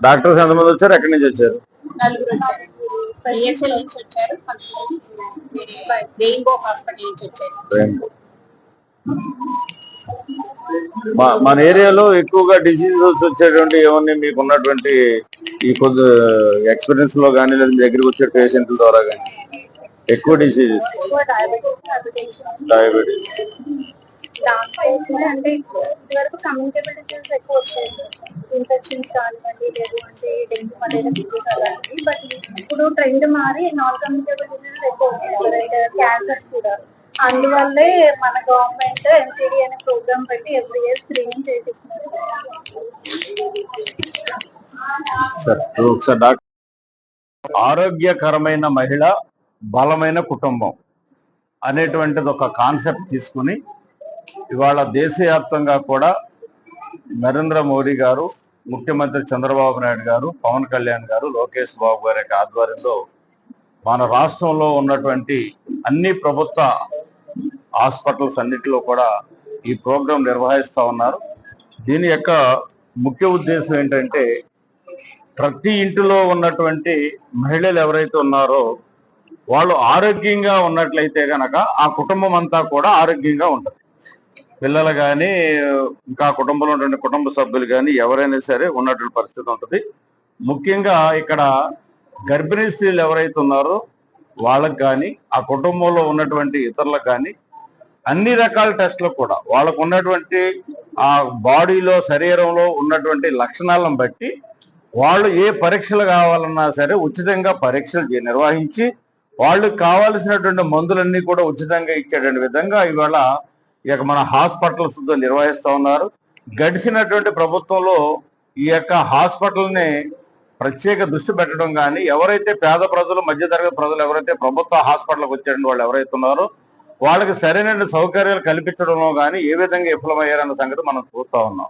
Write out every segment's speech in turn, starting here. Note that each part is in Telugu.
డాక్టర్స్ ఎంతమంది వచ్చారు? ఎక్కడి నుంచి వచ్చారు? మన ఏరియాలో ఎక్కువగా డిసీజెస్ వచ్చేటువంటి ఏమన్నా మీకు ఉన్నటువంటి ఈ కొద్ది ఎక్స్పీరియన్స్లో కానీ లేదా మీ దగ్గరికి వచ్చే పేషెంట్ల ద్వారా కానీ ఎక్కువ డిసీజెస్ డయాబెటీస్ దాంట్లో ఏంటంటే అంటే ఇదివరకు కమ్యూనికేబుల్ డిసీజెస్ ఎక్కువ వచ్చాయి ఇన్ఫెక్షన్స్ కానివ్వండి లేదు అంటే డెంగ్యూ మలేరియా డిసీజ్ అలాంటివి బట్ ఇప్పుడు ట్రెండ్ మారి నాన్ కమ్యూనికేబుల్ డిసీజెస్ ఎక్కువ వస్తున్నాయి క్యాన్సర్స్ కూడా. అందువల్లే మన గవర్నమెంట్ ఎన్సిడి అనే ప్రోగ్రామ్ పెట్టి ఎవ్రీ ఇయర్ స్క్రీనింగ్ చేపిస్తున్నారు. సార్ ఒకసారి డాక్టర్ ఆరోగ్యకరమైన మహిళ బలమైన కుటుంబం అనేటువంటిది ఒక కాన్సెప్ట్ తీసుకుని ఇవాళ దేశవ్యాప్తంగా కూడా నరేంద్ర మోడీ గారు ముఖ్యమంత్రి చంద్రబాబు నాయుడు గారు పవన్ కళ్యాణ్ గారు లోకేష్ బాబు గారి యొక్క ఆధ్వర్యంలో మన రాష్ట్రంలో ఉన్నటువంటి అన్ని ప్రభుత్వ హాస్పిటల్స్ అన్నిటిలో కూడా ఈ ప్రోగ్రాం నిర్వహిస్తూ ఉన్నారు. దీని యొక్క ముఖ్య ఉద్దేశం ఏంటంటే ప్రతి ఇంటిలో ఉన్నటువంటి మహిళలు ఎవరైతే ఉన్నారో వాళ్ళు ఆరోగ్యంగా ఉన్నట్లయితే గనక ఆ కుటుంబం అంతా కూడా ఆరోగ్యంగా ఉంటుంది. పిల్లలు కానీ ఇంకా కుటుంబంలో ఉన్నటువంటి కుటుంబ సభ్యులు కానీ ఎవరైనా సరే ఉన్నటువంటి పరిస్థితి ఉంటుంది. ముఖ్యంగా ఇక్కడ గర్భిణీ స్త్రీలు ఎవరైతే ఉన్నారో వాళ్ళకు కానీ ఆ కుటుంబంలో ఉన్నటువంటి ఇతరులకు కానీ అన్ని రకాల టెస్టులు కూడా వాళ్ళకు ఉన్నటువంటి ఆ బాడీలో శరీరంలో ఉన్నటువంటి లక్షణాలను బట్టి వాళ్ళు ఏ పరీక్షలు కావాలన్నా సరే ఉచితంగా పరీక్షలు నిర్వహించి వాళ్ళకి కావాల్సినటువంటి మందులన్నీ కూడా ఉచితంగా ఇచ్చేటువంటి విధంగా ఇవాళ ఇక మన హాస్పిటల్స్ నిర్వహిస్తూ ఉన్నారు. గడిచినటువంటి ప్రభుత్వంలో ఈ యొక్క హాస్పిటల్ని ప్రత్యేక దృష్టి పెట్టడం కానీ ఎవరైతే పేద ప్రజలు మధ్యతరగతి ప్రజలు ఎవరైతే ప్రభుత్వ హాస్పిటల్కి వచ్చేటువంటి వాళ్ళు ఎవరైతే ఉన్నారో వాళ్ళకి సరైన సౌకర్యాలు కల్పించడంలో కానీ ఏ విధంగా విఫలమయ్యారన్న సంగతి మనం చూస్తూ ఉన్నాం.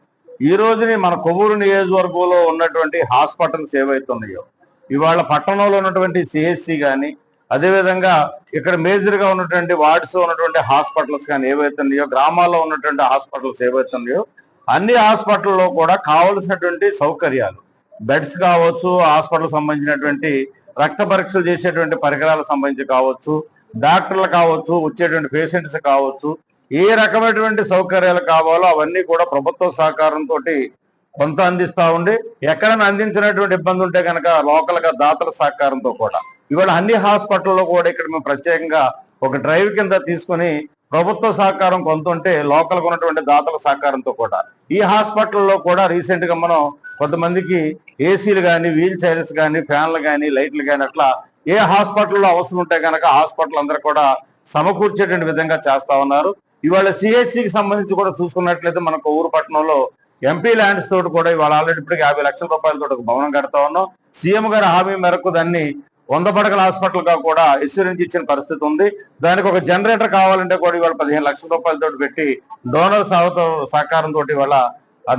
ఈ రోజుని మన కొవ్వూరు నియోజకవర్గంలో ఉన్నటువంటి హాస్పిటల్స్ ఏవైతున్నాయో ఇవాళ పట్టణంలో ఉన్నటువంటి సిఎస్సి కానీ అదేవిధంగా ఇక్కడ మేజర్గా ఉన్నటువంటి వార్డ్స్ ఉన్నటువంటి హాస్పిటల్స్ కానీ ఏవైతే ఉన్నాయో గ్రామాల్లో ఉన్నటువంటి హాస్పిటల్స్ ఏవైతే ఉన్నాయో అన్ని హాస్పిటల్లో కూడా కావలసినటువంటి సౌకర్యాలు. బెడ్స్ కావచ్చు హాస్పిటల్ సంబంధించినటువంటి రక్త పరీక్షలు చేసేటువంటి పరికరాలకు సంబంధించి కావచ్చు డాక్టర్లు కావచ్చు వచ్చేటువంటి పేషెంట్స్ కావచ్చు ఏ రకమైనటువంటి సౌకర్యాలు కావాలో అవన్నీ కూడా ప్రభుత్వ సహకారంతో కొంత అందిస్తూ ఉండి ఎక్కడైనా అందించినటువంటి ఇబ్బంది ఉంటే కనుక లోకల్గా దాతల సహకారంతో కూడా. ఇవాళ అన్ని హాస్పిటల్లో కూడా ఇక్కడ మేము ప్రత్యేకంగా ఒక డ్రైవ్ కింద తీసుకుని ప్రభుత్వ సహకారం కొంత ఉంటే ఉన్నటువంటి దాతల సహకారంతో కూడా. ఈ హాస్పిటల్లో కూడా రీసెంట్గా మనం కొంతమందికి ఏసీలు కానీ వీల్ చైర్స్ కానీ ఫ్యాన్లు కానీ లైట్లు కానీ అట్లా ఏ హాస్పిటల్లో అవసరం ఉంటే కనుక హాస్పిటల్ అందరూ కూడా సమకూర్చేటువంటి విధంగా చేస్తా ఉన్నారు. ఇవాళ సిహెచ్సికి సంబంధించి కూడా చూసుకున్నట్లయితే మనకు ఊరు పట్టణంలో ఎంపీ ల్యాండ్స్ తోటి కూడా ఇవాళ ఆల్రెడీ ఇప్పటికి యాభై లక్షల రూపాయలతో ఒక భవనం కడతా ఉన్నాం. సీఎం గారి హామీ మేరకు దాన్ని వంద పడకల హాస్పిటల్గా కూడా ఇన్సూరెన్స్ ఇచ్చిన పరిస్థితి ఉంది. దానికి ఒక జనరేటర్ కావాలంటే కూడా ఇవాళ పదిహేను లక్షల రూపాయలతో పెట్టి డోనర్ సాగుతో సహకారంతో ఇవాళ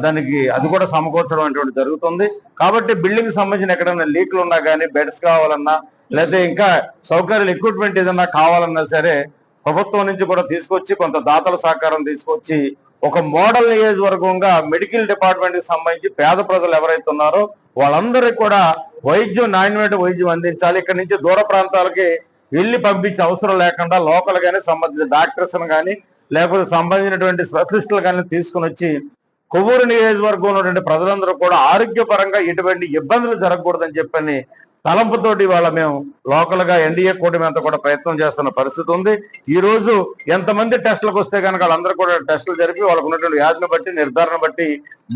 దానికి అది కూడా సమకూర్చడం అనేటువంటి జరుగుతుంది. కాబట్టి బిల్డింగ్ సంబంధించిన ఎక్కడైనా లీక్లు ఉన్నా కానీ బెడ్స్ కావాలన్నా లేకపోతే ఇంకా సౌకర్యాలు ఎక్విప్మెంట్ ఏదన్నా కావాలన్నా సరే ప్రభుత్వం నుంచి కూడా తీసుకొచ్చి కొంత దాతల సహకారం తీసుకొచ్చి ఒక మోడల్ నియోజకవర్గంగా మెడికల్ డిపార్ట్మెంట్కి సంబంధించి పేద ప్రజలు ఎవరైతే ఉన్నారో వాళ్ళందరికీ కూడా వైద్యం నాణ్యమైన వైద్యం అందించాలి. ఇక్కడ నుంచి దూర ప్రాంతాలకి వెళ్ళి పంపించే అవసరం లేకుండా లోకల్ గానీ సంబంధించిన డాక్టర్స్ను కానీ లేకపోతే సంబంధించినటువంటి స్పెషలిస్టులు కానీ తీసుకుని వచ్చి కొవ్వూరు నియోజకవర్గం ఉన్నటువంటి ప్రజలందరూ కూడా ఆరోగ్యపరంగా ఎటువంటి ఇబ్బందులు జరగకూడదని చెప్పని తలంపుతోటి వాళ్ళ మేము లోకల్గా ఎన్డీఏ కూటమి అంతా కూడా ప్రయత్నం చేస్తున్న పరిస్థితి ఉంది. ఈ రోజు ఎంతమంది టెస్టులకు వస్తే కనుక వాళ్ళందరూ కూడా టెస్టులు జరిపి వాళ్ళకు ఉన్నటువంటి వ్యాధిని బట్టి నిర్ధారణ బట్టి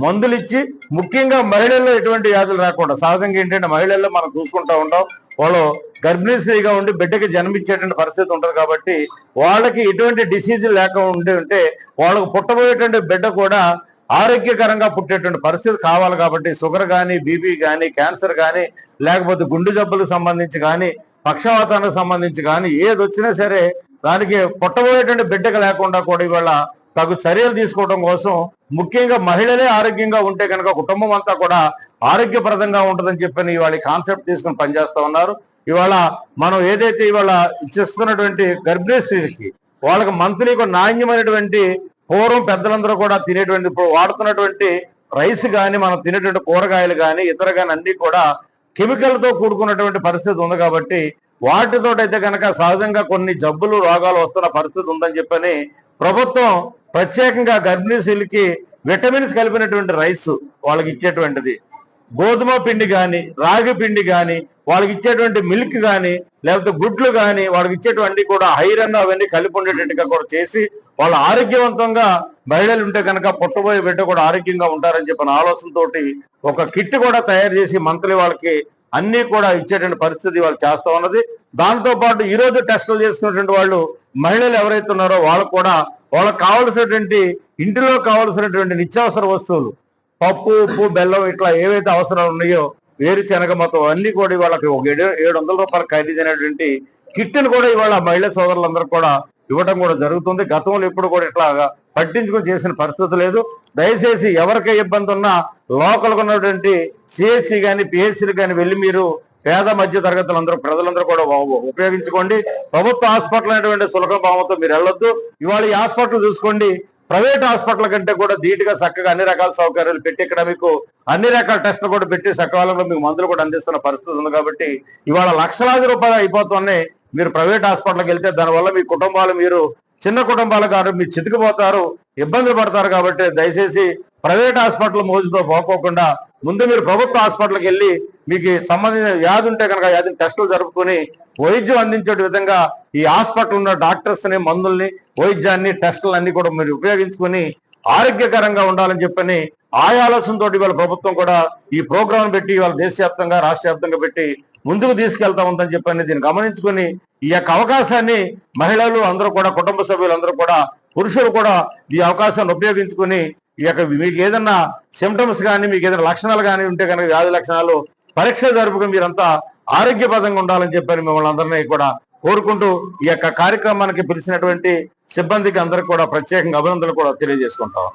మందులు ఇచ్చి ముఖ్యంగా మహిళల్లో ఎటువంటి వ్యాధులు రాకుండా సహజంగా ఏంటంటే మహిళల్లో మనం చూసుకుంటా ఉంటాం వాళ్ళు గర్భిణీశ్రీగా ఉండి బిడ్డకి జన్మించేటువంటి పరిస్థితి ఉంటుంది కాబట్టి వాళ్ళకి ఎటువంటి డిసీజ్ లేక ఉండి ఉంటే వాళ్ళకు పుట్టబోయేటువంటి బిడ్డ కూడా ఆరోగ్యకరంగా పుట్టేటువంటి పరిస్థితి కావాలి కాబట్టి షుగర్ కానీ బీపీ కానీ క్యాన్సర్ కానీ లేకపోతే గుండె జబ్బులకు సంబంధించి కానీ పక్షవాతానికి సంబంధించి కానీ ఏది వచ్చినా సరే దానికి పుట్టబోయేటువంటి బిడ్డకు లేకుండా కూడా ఇవాళ తగు చర్యలు తీసుకోవడం కోసం ముఖ్యంగా మహిళలే ఆరోగ్యంగా ఉంటే కనుక కుటుంబం అంతా కూడా ఆరోగ్యప్రదంగా ఉంటుందని చెప్పని ఇవాళ కాన్సెప్ట్ తీసుకుని పనిచేస్తూ ఉన్నారు. ఇవాళ మనం ఏదైతే ఇవాళ ఇచ్చిస్తున్నటువంటి గర్భిణీ స్త్రీలకి వాళ్ళకి మంత్లీ ఒక నాణ్యమైనటువంటి పూర్వం పెద్దలందరూ కూడా తినేటువంటి ఇప్పుడు వాడుతున్నటువంటి రైస్ కానీ మనం తినేటువంటి కూరగాయలు కానీ ఇతర కానీ అన్ని కూడా కెమికల్తో కూడుకున్నటువంటి పరిస్థితి ఉంది కాబట్టి వాటితోటైతే కనుక సహజంగా కొన్ని జబ్బులు రోగాలు వస్తున్న పరిస్థితి ఉందని చెప్పని ప్రభుత్వం ప్రత్యేకంగా గర్భిణీ విటమిన్స్ కలిపినటువంటి రైస్ వాళ్ళకి ఇచ్చేటువంటిది. గోధుమ పిండి కానీ రాగి పిండి కానీ వాళ్ళకి ఇచ్చేటువంటి మిల్క్ కానీ లేకపోతే గుడ్లు కానీ వాళ్ళకి ఇచ్చేటువంటి కూడా ఐరన్ అవన్నీ కలిపి ఉండేటట్టుగా కూడా చేసి వాళ్ళు ఆరోగ్యవంతంగా మహిళలు ఉంటే కనుక పుట్టబోయే బిడ్డ కూడా ఆరోగ్యంగా ఉంటారని చెప్పిన ఆలోచనతోటి ఒక కిట్ కూడా తయారు చేసి మంత్లీ వాళ్ళకి అన్ని కూడా ఇచ్చేటువంటి పరిస్థితి వాళ్ళు చేస్తా ఉన్నది. దాంతో పాటు ఈ రోజు టెస్టులు చేసుకున్నటువంటి వాళ్ళు మహిళలు ఎవరైతే ఉన్నారో వాళ్ళకు కూడా వాళ్ళకి కావలసినటువంటి ఇంటిలో కావలసినటువంటి నిత్యావసర వస్తువులు పప్పు ఉప్పు బెల్లం ఇట్లా ఏవైతే అవసరాలు ఉన్నాయో వేరుశనగ మొత్తం అన్ని కూడా వాళ్ళకి ఒక ఏడు ఏడు వందల రూపాయలు ఖరీదైనటువంటి కిట్ను కూడా ఇవాళ మహిళా సోదరులందరూ కూడా ఇవ్వడం కూడా జరుగుతుంది. గతంలో ఇప్పుడు కూడా ఇట్లాగా పట్టించుకొని చేసిన పరిస్థితి లేదు. దయచేసి ఎవరికి ఇబ్బంది ఉన్నా లోకల్ ఉన్నటువంటి సిఎస్సి కానీ పిహెచ్సి కానీ వెళ్ళి మీరు పేద మధ్య తరగతులందరూ ప్రజలందరూ కూడా ఉపయోగించుకోండి. ప్రభుత్వ హాస్పిటల్ అనేటువంటి సులభ భావంతో మీరు వెళ్ళొద్దు. ఇవాళ ఈ హాస్పిటల్ చూసుకోండి. ప్రైవేట్ హాస్పిటల్ కంటే కూడా ధీటుగా చక్కగా అన్ని రకాల సౌకర్యాలు పెట్టి ఇక్కడ మీకు అన్ని రకాల టెస్టులు కూడా పెట్టి సకాలంలో మీకు మందులు కూడా అందిస్తున్న పరిస్థితి ఉంది కాబట్టి ఇవాళ లక్షలాది రూపాయలు అయిపోతున్నాయి. మీరు ప్రైవేట్ హాస్పిటల్కి వెళ్తే దానివల్ల మీ కుటుంబాలు మీరు చిన్న కుటుంబాలు కాదు మీరు చితికిపోతారు ఇబ్బందులు పడతారు కాబట్టి దయచేసి ప్రైవేట్ హాస్పిటల్ మోజుతో పోకోకుండా ముందు మీరు ప్రభుత్వ హాస్పిటల్కి వెళ్ళి మీకు సంబంధించిన వ్యాధి ఉంటే కనుక వ్యాధిని టెస్టులు జరుపుకొని వైద్యం అందించే విధంగా ఈ హాస్పిటల్ ఉన్న డాక్టర్స్ని మందుల్ని వైద్యాన్ని టెస్టులు అన్ని కూడా మీరు ఉపయోగించుకొని ఆరోగ్యకరంగా ఉండాలని చెప్పని ఆ ఆలోచనతో ఇవాళ ప్రభుత్వం కూడా ఈ ప్రోగ్రాం పెట్టి ఇవాళ దేశవ్యాప్తంగా రాష్ట్ర వ్యాప్తంగా పెట్టి ముందుకు తీసుకెళ్తా ఉందని చెప్పని దీన్ని గమనించుకొని ఈ యొక్క అవకాశాన్ని మహిళలు అందరూ కూడా కుటుంబ సభ్యులందరూ కూడా పురుషులు కూడా ఈ అవకాశాన్ని ఉపయోగించుకొని ఈ యొక్క మీకు ఏదన్నా సిమ్టమ్స్ కానీ మీకు ఏదైనా లక్షణాలు కానీ ఉంటే కనుక వ్యాధి లక్షణాలు పరీక్ష జరుపుకుని మీరంతా ఆరోగ్యపదంగా ఉండాలని చెప్పని మిమ్మల్ని అందరినీ కూడా కోరుకుంటూ ఈ యొక్క కార్యక్రమానికి పిలిచినటువంటి సిబ్బందికి అందరికి కూడా ప్రత్యేకంగా అభినందనలు కూడా తెలియజేసుకుంటాం.